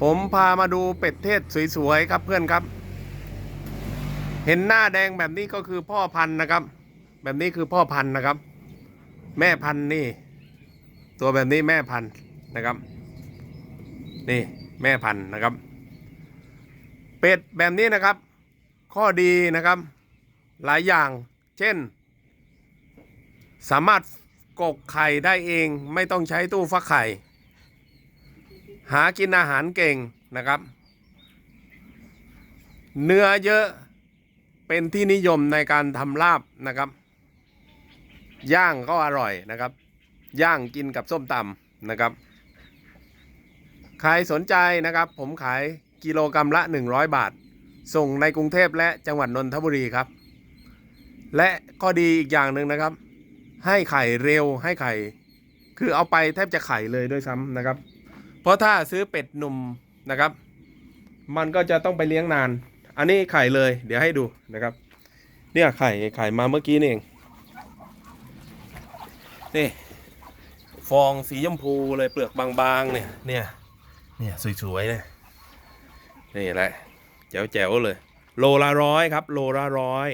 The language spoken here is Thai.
ผมพามาดูเป็ดเทศสวยๆครับเพื่อนครับ เห็นหน้าแดงแบบนี้ก็คือพ่อพันธุ์นะครับ แบบนี้คือพ่อพันธุ์นะครับ แม่พันธุ์นี่ ตัวแบบนี้แม่พันธุ์นะครับ นี่แม่พันธุ์นะครับ เป็ดแบบนี้นะครับ ข้อดีนะครับ หลายอย่าง เช่น สามารถกกไข่ได้เองไม่ต้องใช้ตู้ฟักไข่ หากินอาหารเก่งนะครับ เนื้อเยอะเป็นที่นิยมในการทำลาบนะครับ ย่างก็อร่อยนะครับ ย่างกินกับส้มตำนะครับ ใครสนใจนะครับ ผมขายกิโลกรรัมละ 100 บาท ส่งในกรุงเทพและจังหวัดนนทบุรีครับ และก็ดีอีกอย่างหนึ่งนะครับ ให้ไข่เร็วให้ไข่ คือเอาไปแทบจะไข่เลยด้วยซ้ำนะครับ เพราะถ้าซื้อเป็ดหนุ่มนะครับ มันก็จะต้องไปเลี้ยงนาน อันนี้ไข่เลย เดี๋ยวให้ดูนะครับ เนี่ยไข่ไข่มาเมื่อกี้นี่เอง นี่ฟองสีชมพูเลยเปลือกบางๆ เนี่ย เนี่ย เนี่ยสวยๆเนี่ยนี่แหละแจ๋วๆเลย โลละร้อยครับ โลละร้อย